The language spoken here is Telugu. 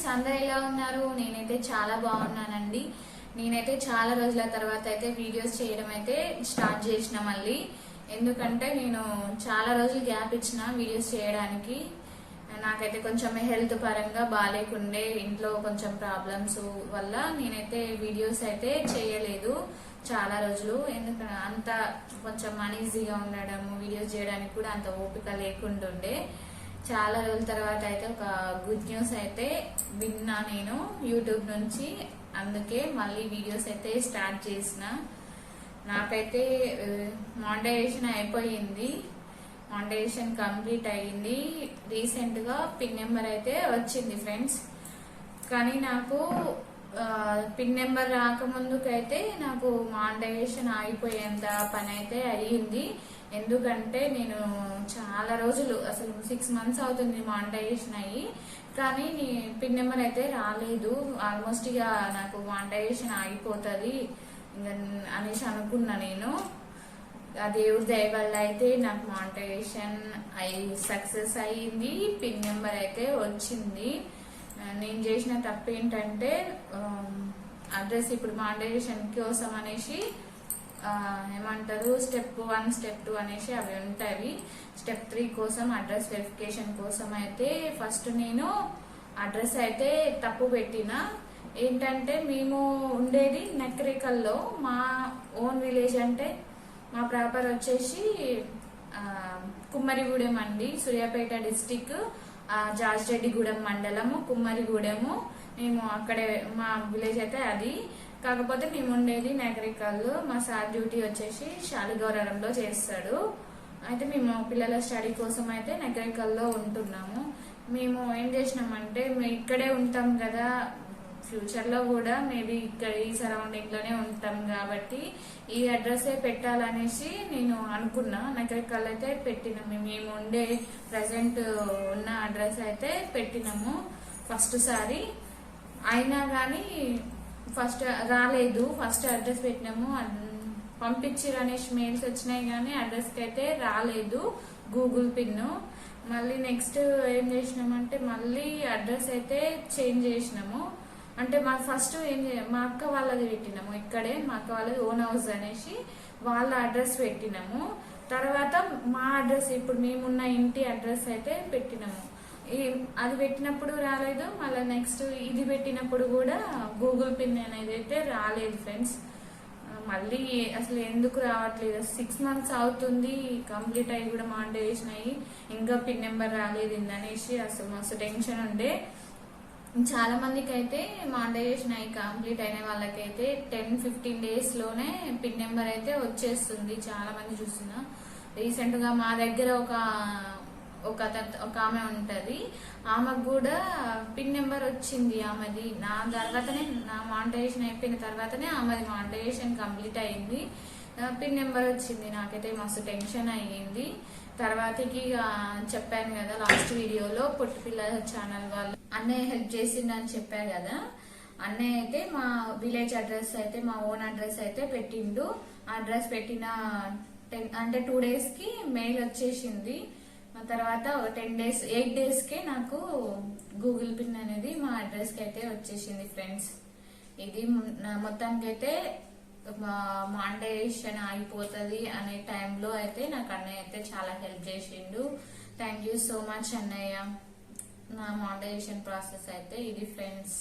ఫ్రెండ్స్ అందరు ఎలా ఉన్నారు? నేనైతే చాలా బాగున్నానండి. నేనైతే చాలా రోజుల తర్వాత అయితే వీడియోస్ చేయడం అయితే స్టార్ట్ చేసిన మళ్ళీ. ఎందుకంటే నేను చాలా రోజులు గ్యాప్ ఇచ్చిన వీడియోస్ చేయడానికి. నాకైతే కొంచెం హెల్త్ పరంగా బాగాలేకుండే ఇంట్లో కొంచెం ప్రాబ్లమ్స్ వల్ల నేనైతే వీడియోస్ అయితే చేయలేదు చాలా రోజులు. ఎందుకంటే అంత కొంచెం అన్ఈజీగా ఉండడం వీడియోస్ చేయడానికి కూడా అంత ఓపిక లేకుంటుండే చాలా రోజుల తర్వాత అయితే ఒక గుడ్ న్యూస్ అయితే విన్నా నేను యూట్యూబ్ నుంచి. అందుకే మళ్ళీ వీడియోస్ అయితే స్టార్ట్ చేసిన. నాకైతే మానిటైజేషన్ అయిపోయింది. మానిటైజేషన్ కంప్లీట్ అయ్యింది రీసెంట్గా పిన్ నెంబర్ అయితే వచ్చింది ఫ్రెండ్స్ కానీ నాకు పిన్ నెంబర్ రాకముందుకైతే నాకు మాండేషన్ ఆగిపోయేంత పని అయితే అయ్యింది. ఎందుకంటే నేను చాలా రోజులు అసలు సిక్స్ మంత్స్ అవుతుంది మానిటైజేషన్ అయ్యి. కానీ నీ పిన్ నెంబర్ అయితే రాలేదు. ఆల్మోస్ట్ ఇక నాకు మానిటైజేషన్ ఆగిపోతుంది అనేసి అనుకున్నా నేను. ఆ దేవుడి దయ వల్ల అయితే నాకు మానిటైజేషన్ అయి సక్సెస్ అయ్యింది. పిన్ నెంబర్ అయితే వచ్చింది. నేను చేసిన తప్పు ఏంటంటే అడ్రస్ ఇప్పుడు మాండైజేషన్ కోసం అనేసి ఏమంటారు స్టెప్ వన్ స్టెప్ టూ అనేసి అవి ఉంటాయి. స్టెప్ త్రీ కోసం అడ్రస్ వెరిఫికేషన్ కోసం అయితే ఫస్ట్ నేను అడ్రస్ అయితే తప్పు పెట్టిన ఏంటంటే మేము ఉండేది నకరికల్లో. మా ఓన్ విలేజ్ అంటే మా ప్రాపర్ వచ్చేసి కుమ్మరిగూడెం అండి సూర్యాపేట డిస్టిక్ జాజిరెడ్డిగూడెం మండలము కుమ్మరిగూడెము. మేము అక్కడే మా విలేజ్ అయితే అది. కాకపోతే మేము ఉండేది నగరికల్లో. మా సార్ డ్యూటీ వచ్చేసి శాలిగౌరవంలో చేస్తాడు. అయితే మేము పిల్లల స్టడీ కోసం అయితే నగరికల్లో ఉంటున్నాము. మేము ఏం చేసినామంటే మేము ఇక్కడే ఉంటాం కదా ఫ్యూచర్లో కూడా మేబీ ఇక్కడ ఈ సరౌండింగ్లోనే ఉంటాం కాబట్టి ఈ అడ్రస్ పెట్టాలనేసి నేను అనుకున్నా. నగరికల్ అయితే పెట్టినాము మేము ఉండే ప్రజెంట్ ఉన్న అడ్రస్ అయితే పెట్టినాము ఫస్ట్ సారి. అయినా కానీ ఫస్ట్ రాలేదు. ఫస్ట్ అడ్రస్ పెట్టినాము. అన్- పంపించిర్రు అనేసి మెయిల్స్ వచ్చినాయి కానీ అడ్రస్కి అయితే రాలేదు. గూగుల్ పిన్ మళ్ళీ నెక్స్ట్ ఏం చేసినామంటే మళ్ళీ అడ్రస్ అయితే చేంజ్ చేసినాము. అంటే మా ఫస్ట్ ఏం మా అక్క వాళ్ళది పెట్టినాము ఇక్కడే మా అక్క వాళ్ళది ఓన్ హౌస్ అనేసి వాళ్ళ అడ్రస్ పెట్టినాము. తర్వాత మా అడ్రస్ ఇప్పుడు మేమున్న ఇంటి అడ్రస్ అయితే పెట్టినాము. అది పెట్టినప్పుడు రాలేదు మళ్ళీ నెక్స్ట్ ఇది పెట్టినప్పుడు కూడా గూగుల్ పిన్ అనేది అయితే రాలేదు ఫ్రెండ్స్ మళ్ళీ అసలు ఎందుకు రావట్లేదు? సిక్స్ మంత్స్ అవుతుంది కంప్లీట్ అయ్యి కూడా మానిటైజేషన్ అయ్యి ఇంకా పిన్ నెంబర్ రాలేదు అనేసి అసలు మస్తు టెన్షన్ ఉండే. చాలా మందికి అయితే మాండైజేషన్ అయ్యి కంప్లీట్ అయిన వాళ్ళకైతే టెన్ ఫిఫ్టీన్ డేస్లోనే పిన్ నెంబర్ అయితే వచ్చేస్తుంది చాలా మంది చూస్తున్నా. రీసెంట్గా మా దగ్గర ఒక ఒక ఒక ఆమె ఉంటది. ఆమెకు కూడా పిన్ నెంబర్ వచ్చింది ఆమెది. నా తర్వాతనే నా మానిటైజేషన్ అయిపోయిన తర్వాతనే ఆమెది మానిటైజేషన్ కంప్లీట్ అయింది. పిన్ నెంబర్ వచ్చింది. నాకైతే మస్తు టెన్షన్ అయ్యింది. తర్వాతకి ఇక చెప్పాను కదా లాస్ట్ వీడియోలో పుట్టిపిల్లల ఛానల్ వాళ్ళు. అన్నయ్య హెల్ప్ చేసిందని చెప్పారు కదా. అన్నయ్య అయితే మా విలేజ్ అడ్రస్ అయితే మా ఓన్ అడ్రస్ అయితే పెట్టిండు. ఆ అడ్రస్ పెట్టిన టెన్ అంటే టూ డేస్కి మెయిల్ వచ్చేసింది. ఆ తర్వాత టెన్ డేస్ ఎయిట్ డేస్కే నాకు గూగుల్ పిన్ అనేది మా అడ్రస్కి అయితే వచ్చేసింది ఫ్రెండ్స్. ఇది నా మాండేషన్ ఆగిపోతుంది అనే టైంలో అయితే నాకు అన్నయ్య అయితే చాలా హెల్ప్ చేసిండు. థ్యాంక్ యూ సో మచ్ అన్నయ్య. నా మాండేషన్ ప్రాసెస్ అయితే ఇది ఫ్రెండ్స్